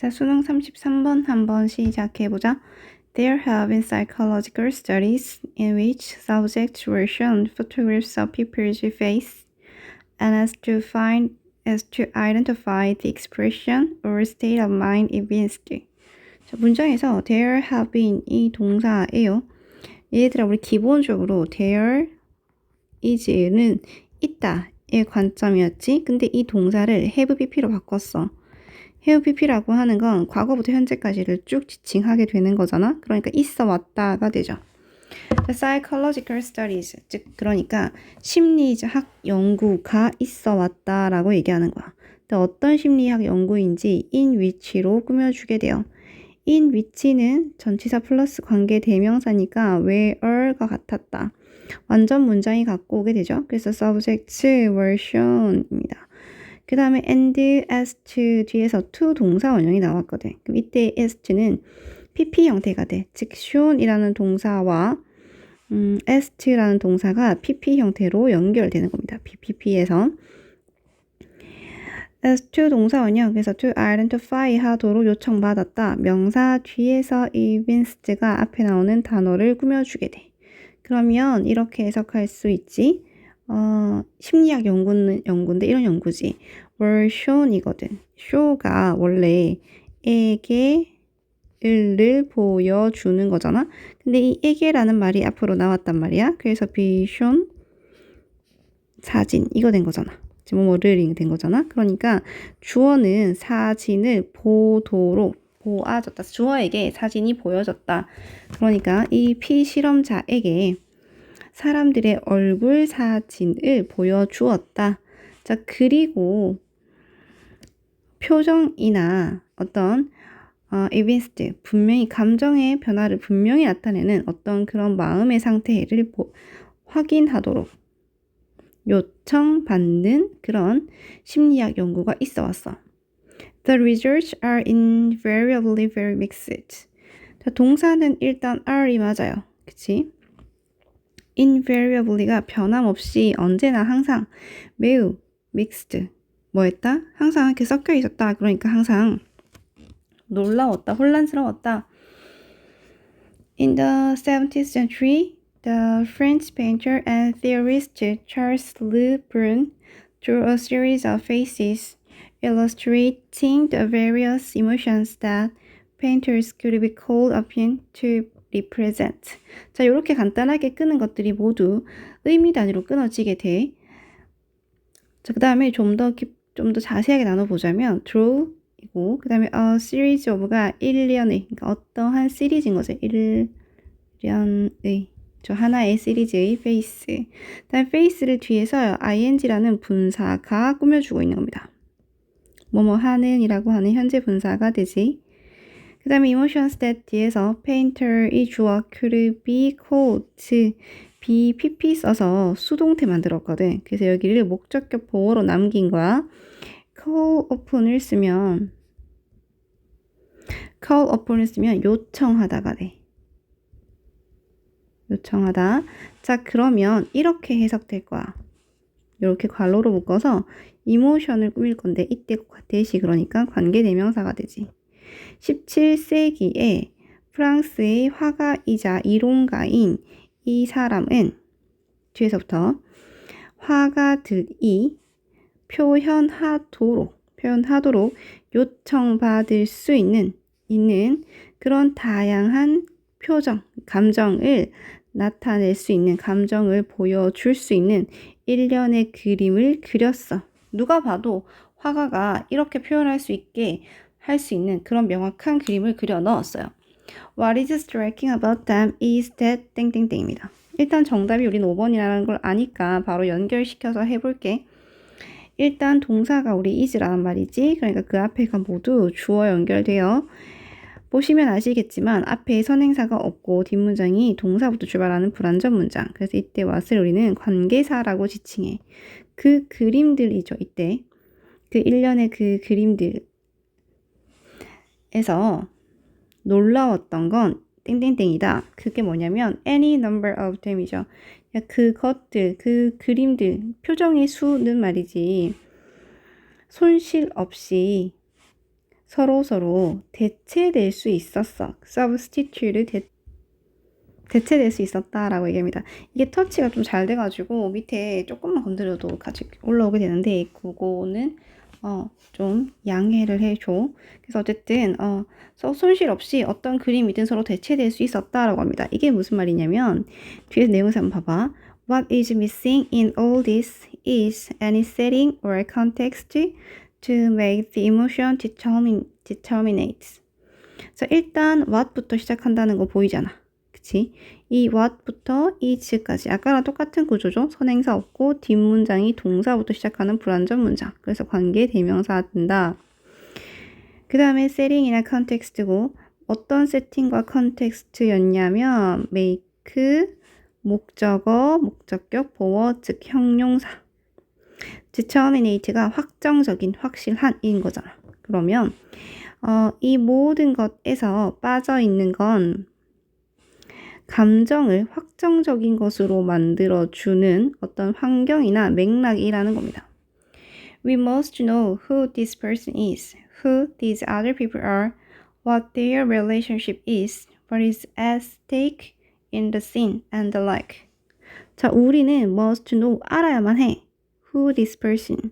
자, 수능 33번 한번 시작해보자. There have been psychological studies in which subjects were shown photographs of people's face and as to find as to identify the expression or state of mind evinced. 자, 문장에서 there have been 이 동사예요. 얘들아 우리 기본적으로 there is는 있다의 관점이었지. 근데 이 동사를 have pp로 바꿨어. Pp라고 하는 건 과거부터 현재까지를 쭉 지칭하게 되는 거잖아. 그러니까 있어 왔다가 되죠. Psychological studies, 즉 그러니까 심리학 연구가 있어 왔다라고 얘기하는 거야. 근데 어떤 심리학 연구인지 in which로 꾸며주게 돼요. in which는 전치사 플러스 관계 대명사니까 where가 같았다. 완전 문장이 갖고 오게 되죠. 그래서 subjects were shown입니다. 그 다음에 and as to 뒤에서 to 동사 원형이 나왔거든. 그럼 이때 as to는 pp 형태가 돼. 즉 shown이라는 동사와 음, as to라는 동사가 pp 형태로 연결되는 겁니다. PPP에서 as to 동사 원형 그래서 to identify 하도록 요청받았다. 명사 뒤에서 evinced가 앞에 나오는 단어를 꾸며주게 돼. 그러면 이렇게 해석할 수 있지. 어, 심리학 연구는 연구인데 이런 연구지. Were shown이거든. show가 원래 에게 를 보여주는 거잖아. 근데 이 에게라는 말이 앞으로 나왔단 말이야. 그래서 be shown 사진 이거 된 거잖아. 지금 뭐를 된 거잖아. 그러니까 주어는 사진을 보도록 보아졌다. 주어에게 사진이 보여졌다. 그러니까 이 피실험자에게 사람들의 얼굴 사진을 보여주었다. 자, 그리고 표정이나 어떤 어, evinced, 분명히 감정의 변화를 분명히 나타내는 어떤 그런 마음의 상태를 보, 확인하도록 요청받는 그런 심리학 연구가 있어 왔어. The results are invariably very mixed. 자, 동사는 일단 are이 맞아요. 그치? invariably가 변함없이 언제나 항상 매우 mixed 뭐 했다? 항상 이렇게 섞여 있었다. 그러니까 항상 놀라웠다, 혼란스러웠다. In the 17th century, the French painter and theorist Charles Le Brun drew a series of faces illustrating the various emotions that painters could be called upon to represent. 자, 이렇게 간단하게 끄는 것들이 모두 의미 단위로 끊어지게 돼. 자, 그 다음에 좀 더, 좀 더 자세하게 나눠보자면, draw, 이고, 그 다음에 a series of가 1년의, 그러니까 어떠한 시리즈인 거죠. 1년의, 저 하나의 시리즈의 face. 그 다음에 face를 뒤에서 ing라는 분사가 꾸며주고 있는 겁니다. 뭐뭐 하는 이라고 하는 현재 분사가 되지. 그 다음에 emotions that 뒤에서 painter이 주어 could be called be pp 써서 수동태 만들었거든. 그래서 여기를 목적격 보호로 남긴 거야. call upon을 쓰면 call upon을 쓰면 요청하다가 돼. 요청하다. 자, 그러면 이렇게 해석될 거야. 이렇게 괄호로 묶어서 이모션을 꾸밀 건데 이때 대시 그러니까 관계 대명사가 되지. 17세기에 프랑스의 화가이자 이론가인 이 사람은 뒤에서부터 화가 들이 표현하도록 표현하도록 요청받을 수 있는 있는 그런 다양한 표정, 감정을 나타낼 수 있는 감정을 보여줄 수 있는 일련의 그림을 그렸어. 누가 봐도 화가가 이렇게 표현할 수 있게 할 수 있는 그런 명확한 그림을 그려 넣었어요. What is striking about them is that 땡땡땡입니다. 일단 정답이 우린 5번이라는 걸 아니까 바로 연결시켜서 해볼게. 일단 동사가 우리 is라는 말이지. 그러니까 그 앞에가 모두 주어 연결되어 보시면 아시겠지만 앞에 선행사가 없고 뒷문장이 동사부터 출발하는 불완전 문장. 그래서 이때 what을 우리는 관계사라고 지칭해. 그 그림들이죠. 이때 그 일련의 그 그림들에서 놀라웠던 건 땡땡땡이다. 그게 뭐냐면 any number of them이죠. 그것들, 그 그림들, 표정의 수는 말이지. 손실 없이 서로 서로 대체될 수 있었어. substitute 대, 대체될 수 있었다라고 얘기합니다. 이게 터치가 좀 잘 돼가지고 밑에 조금만 건드려도 같이 올라오게 되는데 그거는 어, 좀 양해를 해줘. 그래서 어쨌든 어, 서- 손실 없이 어떤 그림이든 서로 대체될 수 있었다라고 합니다. 이게 무슨 말이냐면 뒤에 내용에서 한번 봐봐. What is missing in all this is any setting or context to make the emotion determine, determinate. 자, 일단 what부터 시작한다는 거 보이잖아. 그치? 이 what부터 is까지 아까랑 똑같은 구조죠. 선행사 없고 뒷문장이 동사부터 시작하는 불완전 문장. 그래서 관계 대명사 뜬다. 그 다음에 setting이나 context고 어떤 세팅과 컨텍스트였냐면 make, 목적어, 목적격, 보어, 즉 형용사. determinate가 확정적인, 확실한인 거잖아. 그러면 어, 이 모든 것에서 빠져 있는 건 감정을 확정적인 것으로 만들어 주는 어떤 환경이나 맥락이라는 겁니다. We must know who this person is, who these other people are, what their relationship is, what is at stake in the scene, and the like. 자, 우리는 must know 알아야만 해. Who this person,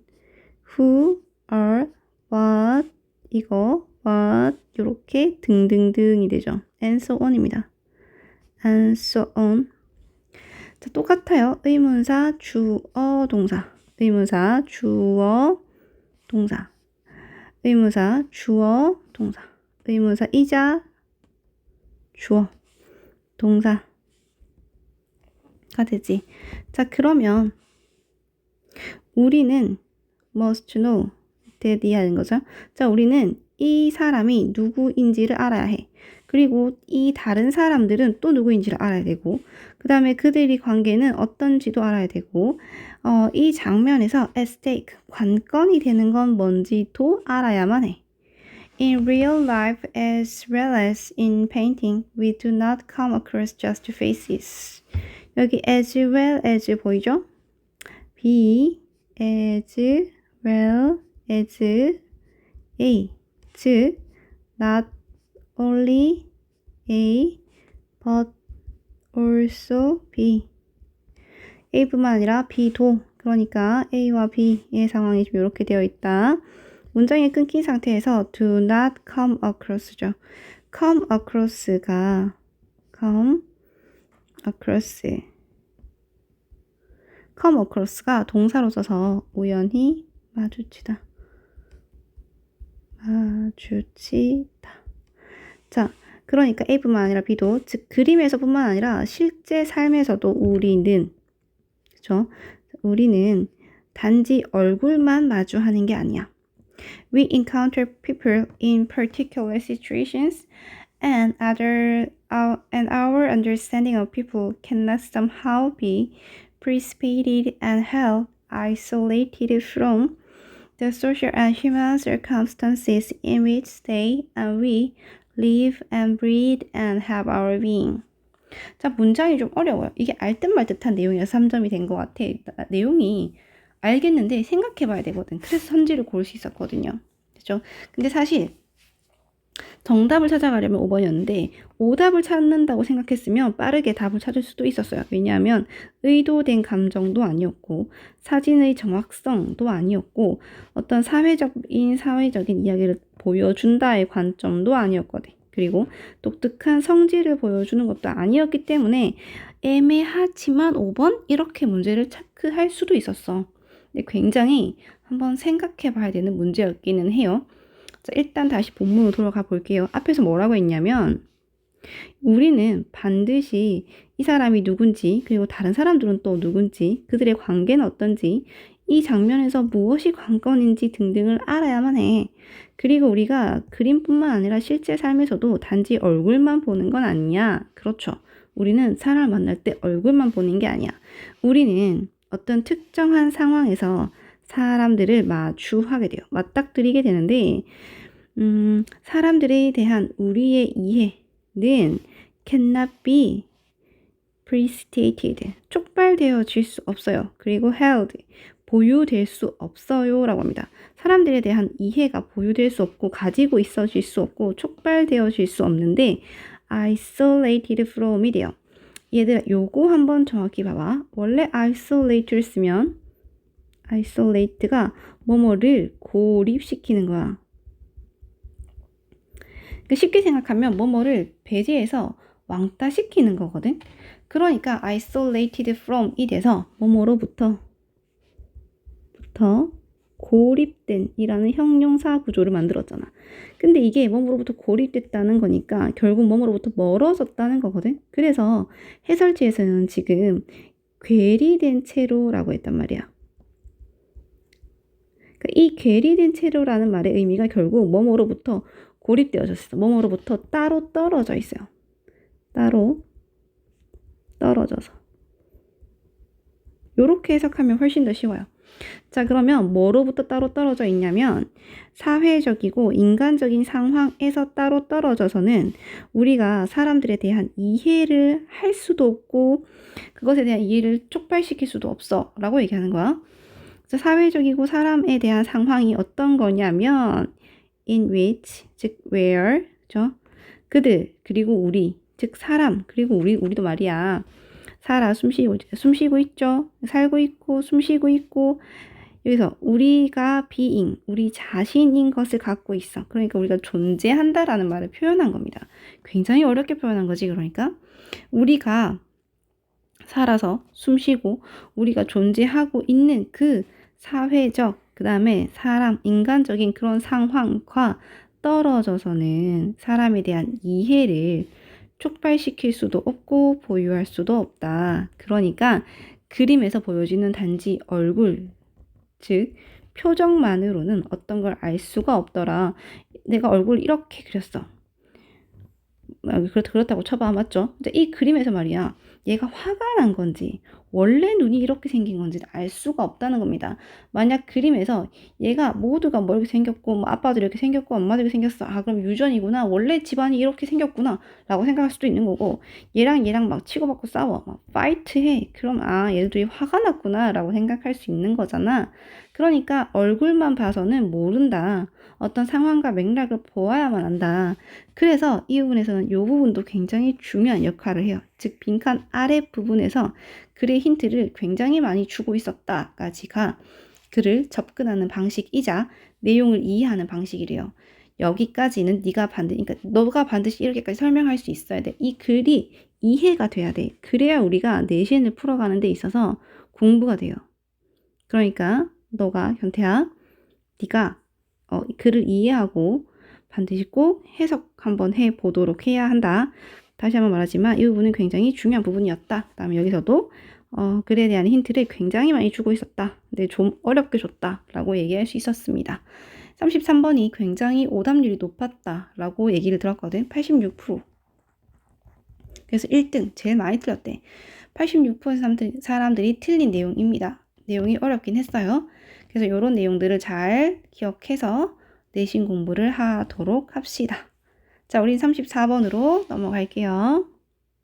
who, are, what, 이거, what, 이렇게 등등등이 되죠. and so on입니다. And so on. 자, 똑같아요. 의문사, 주어, 동사. 의문사, 주어, 동사. 의문사, 주어, 동사. 의문사, 이자, 주어, 동사가 되지. 자, 그러면 우리는 must know that 하는 거죠. 자, 우리는 이 사람이 누구인지를 알아야 해. 그리고 이 다른 사람들은 또 누구인지를 알아야 되고, 그 다음에 그들이 관계는 어떤지도 알아야 되고, 어, 이 장면에서 stake, 관건이 되는 건 뭔지도 알아야만 해. In real life as well as in painting, we do not come across just faces. 여기 as well as 보이죠? be as well as a, 즉 not only A but also B. A뿐만 아니라 B도 그러니까 A와 B의 상황이 좀 이렇게 되어 있다. 문장이 끊긴 상태에서 do not come across죠. come across가 come across come across가 동사로 써서 우연히 마주치다. 마주치다. 자, 그러니까 A뿐만 아니라 B도 즉 그림에서뿐만 아니라 실제 삶에서도 우리는 그죠? 우리는 단지 얼굴만 마주하는 게 아니야. We encounter people in particular situations and other our, and our understanding of people cannot somehow be precipitated and held isolated from the social and human circumstances in which they and we live and breathe and have our being. 자, 문장이 좀 어려워요. 이게 알듯 말 듯한 내용이라서 3점이 된 것 같아. 나- 내용이 알겠는데 생각해 봐야 되거든. 그래서 선지를 고를 수 있었거든요. 그죠? 근데 사실 정답을 찾아가려면 5번이었는데 오답을 찾는다고 생각했으면 빠르게 답을 찾을 수도 있었어요. 왜냐하면 의도된 감정도 아니었고 사진의 정확성도 아니었고 어떤 사회적인 사회적인 이야기를 보여준다의 관점도 아니었거든. 그리고 독특한 성질을 보여주는 것도 아니었기 때문에 애매하지만 5번 이렇게 문제를 체크할 수도 있었어. 근데 굉장히 한번 생각해 봐야 되는 문제였기는 해요. 자, 일단 다시 본문으로 돌아가 볼게요. 앞에서 뭐라고 했냐면 우리는 반드시 이 사람이 누군지 그리고 다른 사람들은 또 누군지 그들의 관계는 어떤지 이 장면에서 무엇이 관건인지 등등을 알아야만 해. 그리고 우리가 그림뿐만 아니라 실제 삶에서도 단지 얼굴만 보는 건 아니야. 그렇죠. 우리는 사람을 만날 때 얼굴만 보는 게 아니야. 우리는 어떤 특정한 상황에서 사람들을 마주하게 돼요. 맞닥뜨리게 되는데, 음, 사람들에 대한 우리의 이해는 cannot be precipitated. 촉발되어질 수 없어요. 그리고 held. 보유될 수 없어요. 라고 합니다. 사람들에 대한 이해가 보유될 수 없고 가지고 있어질 수 없고 촉발되어질 수 없는데 isolated from이 돼요. 얘들아 요거 한번 정확히 봐봐. 원래 isolate를 쓰면 isolate가 뭐뭐를 고립시키는 거야. 그러니까 쉽게 생각하면 뭐뭐를 배제해서 왕따시키는 거거든. 그러니까 isolated from이 돼서 뭐뭐로부터 부터 고립된 이라는 형용사 구조를 만들었잖아. 근데 이게 뭐뭐로부터 고립됐다는 거니까 결국 뭐뭐로부터 멀어졌다는 거거든. 그래서 해설지에서는 지금 괴리된 채로라고 했단 말이야. 그러니까 이 괴리된 채로라는 말의 의미가 결국 뭐뭐로부터 고립되어졌어. 뭐뭐로부터 따로 떨어져 있어요. 따로 떨어져서. 요렇게 해석하면 훨씬 더 쉬워요. 자, 그러면 뭐로부터 따로 떨어져 있냐면 사회적이고 인간적인 상황에서 따로 떨어져서는 우리가 사람들에 대한 이해를 할 수도 없고 그것에 대한 이해를 촉발시킬 수도 없어 라고 얘기하는 거야. 사회적이고 사람에 대한 상황이 어떤 거냐면 in which, 즉 where, 죠 그들, 그리고 우리, 즉 사람, 그리고 우리, 우리도 말이야. 살아 숨쉬고 숨쉬고 있죠. 살고 있고 숨쉬고 있고 여기서 우리가 being 우리 자신인 것을 갖고 있어. 그러니까 우리가 존재한다라는 말을 표현한 겁니다. 굉장히 어렵게 표현한 거지. 그러니까 우리가 살아서 숨쉬고 우리가 존재하고 있는 그 사회적 그 다음에 사람 인간적인 그런 상황과 떨어져서는 사람에 대한 이해를 촉발시킬 수도 없고 보유할 수도 없다. 그러니까 그림에서 보여지는 단지 얼굴, 즉 표정만으로는 어떤 걸 알 수가 없더라. 내가 얼굴 이렇게 그렸어. 그렇다, 그렇다고 쳐봐. 맞죠? 이 그림에서 말이야. 얘가 화가 난 건지, 원래 눈이 이렇게 생긴 건지 알 수가 없다는 겁니다. 만약 그림에서 얘가 모두가 뭐 이렇게 생겼고, 뭐 아빠도 이렇게 생겼고, 엄마도 이렇게 생겼어. 아, 그럼 유전이구나. 원래 집안이 이렇게 생겼구나. 라고 생각할 수도 있는 거고, 얘랑 얘랑 막 치고받고 싸워. 막 파이트 해. 그럼, 아, 얘들이 화가 났구나. 라고 생각할 수 있는 거잖아. 그러니까 얼굴만 봐서는 모른다. 어떤 상황과 맥락을 보아야만 한다. 그래서 이 부분에서는 이 부분도 굉장히 중요한 역할을 해요. 즉 빈칸 아래 부분에서 글의 힌트를 굉장히 많이 주고 있었다까지가 글을 접근하는 방식이자 내용을 이해하는 방식이래요. 여기까지는 네가 반드시 그러니까 너가 반드시 이렇게까지 설명할 수 있어야 돼. 이 글이 이해가 돼야 돼. 그래야 우리가 내신을 풀어가는 데 있어서 공부가 돼요. 그러니까 너가 현태야 네가 어, 글을 이해하고 반드시 꼭 해석 한번 해 보도록 해야 한다. 다시 한번 말하지만 이 부분은 굉장히 중요한 부분이었다. 그 다음에 여기서도 어, 글에 대한 힌트를 굉장히 많이 주고 있었다. 근데 좀 어렵게 줬다 라고 얘기할 수 있었습니다. 33번이 굉장히 오답률이 높았다 라고 얘기를 들었거든. 86%. 그래서 1등 제일 많이 틀렸대. 86% 사람들이 틀린 내용입니다. 내용이 어렵긴 했어요. 그래서 이런 내용들을 잘 기억해서 내신 공부를 하도록 합시다. 자, 우린 34번으로 넘어갈게요.